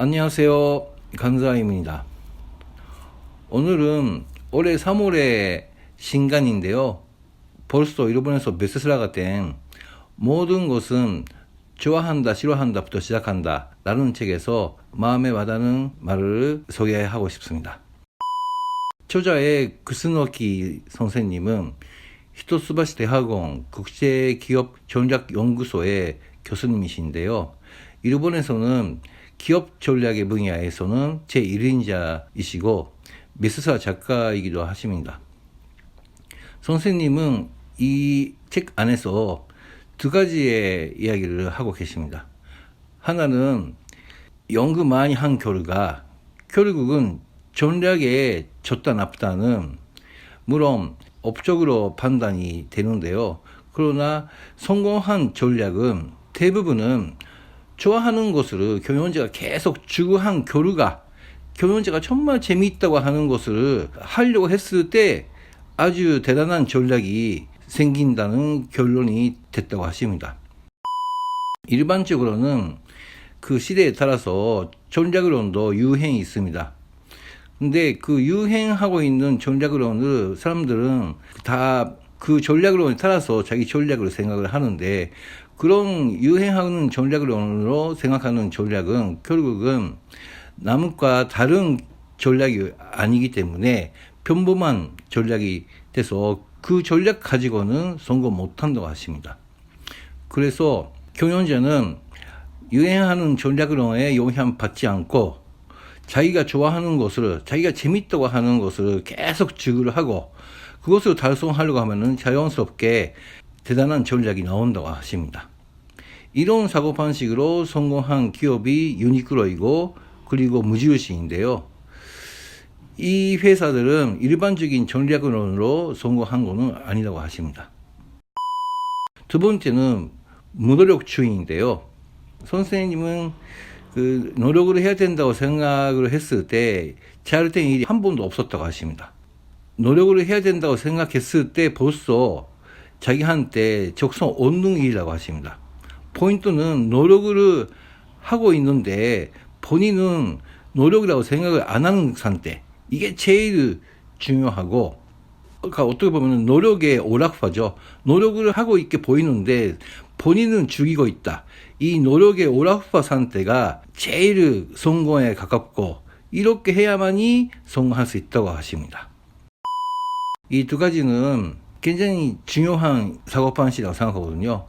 안녕하세요. 간사임입니다. 오늘은 올해 3월의 신간인데요. 벌써 일본에서 베스트셀러가 된 모든 것은 좋아한다, 싫어한다부터 시작한다. 라는 책에서 마음에 와닿는 말을 소개하고 싶습니다. 저자의 크스노키 선생님은 히토스바시 대학원 국제기업 전략연구소의 교수님이신데요. 일본에서는 기업 전략의 분야에서는 제1인자이시고 베스트셀러 작가이기도 하십니다. 선생님은 이 책 안에서 두 가지의 이야기를 하고 계십니다. 하나는 연구 많이 한 결과 결국은 전략에 좋다 나쁘다는 물론 업적으로 판단이 되는데요. 그러나 성공한 전략은 대부분은 좋아하는 것을 경영자가 계속 추구한 결과 경영자가 정말 재미있다고 하는 것을 하려고 했을 때 아주 대단한 전략이 생긴다는 결론이 됐다고 하십니다. 일반적으로는 그 시대에 따라서 전략론도 유행이 있습니다. 근데 그 유행하고 있는 전략론을 사람들은 다 그 전략론에 따라서 자기 전략으로 생각을 하는데 그런 유행하는 전략론으로 생각하는 전략은 결국은 남과 다른 전략이 아니기 때문에 평범한 전략이 돼서 그 전략 가지고는 성공 못한다고 하십니다. 그래서 경영자는 유행하는 전략론에 영향 받지 않고 자기가 좋아하는 것을 자기가 재밌다고 하는 것을 계속 지구를 하고 그것을 달성하려고 하면은 자연스럽게 대단한 전략이 나온다고 하십니다. 이런 사고 방식으로 성공한 기업이 유니클로이고 그리고 무지유시인데요. 이 회사들은 일반적인 전략론으로 성공한 것은 아니라고 하십니다. 두 번째는 무노력주의인데요. 선생님은 그 노력을 해야 된다고 생각을 했을 때 잘 된 일이 한 번도 없었다고 하십니다. 노력을 해야 된다고 생각했을 때 벌써 자기한테 적성 얻는 일이라고 하십니다. 포인트는 노력을 하고 있는데 본인은 노력이라고 생각을 안 하는 상태. 이게 제일 중요하고 그러니까 어떻게 보면 노력의 오락파죠. 노력을 하고 있게 보이는데 본인은 죽이고 있다. 이 노력의 오락파 상태가 제일 성공에 가깝고 이렇게 해야만이 성공할 수 있다고 하십니다. 이 두 가지는 굉장히 중요한 사고 방식이라고 생각하거든요.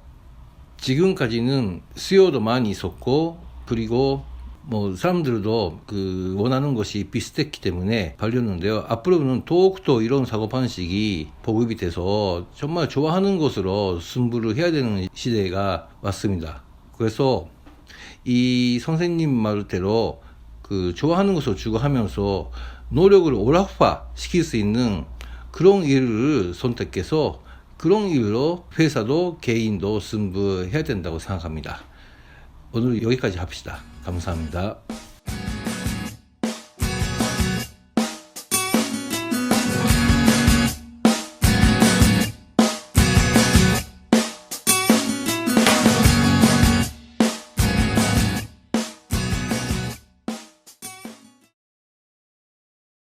지금까지는 수요도 많이 있었고 그리고 뭐 사람들도 그 원하는 것이 비슷했기 때문에 발렸는데요. 앞으로는 더욱더 이런 사고 방식이 보급이 돼서 정말 좋아하는 것으로 승부를 해야 되는 시대가 왔습니다. 그래서 이 선생님 말대로 그 좋아하는 것을 추구하면서 노력을 오락화 시킬 수 있는 그런 일을 선택해서 그런 일로 회사도 개인도 승부해야 된다고 생각합니다. 오늘 여기까지 합시다. 감사합니다.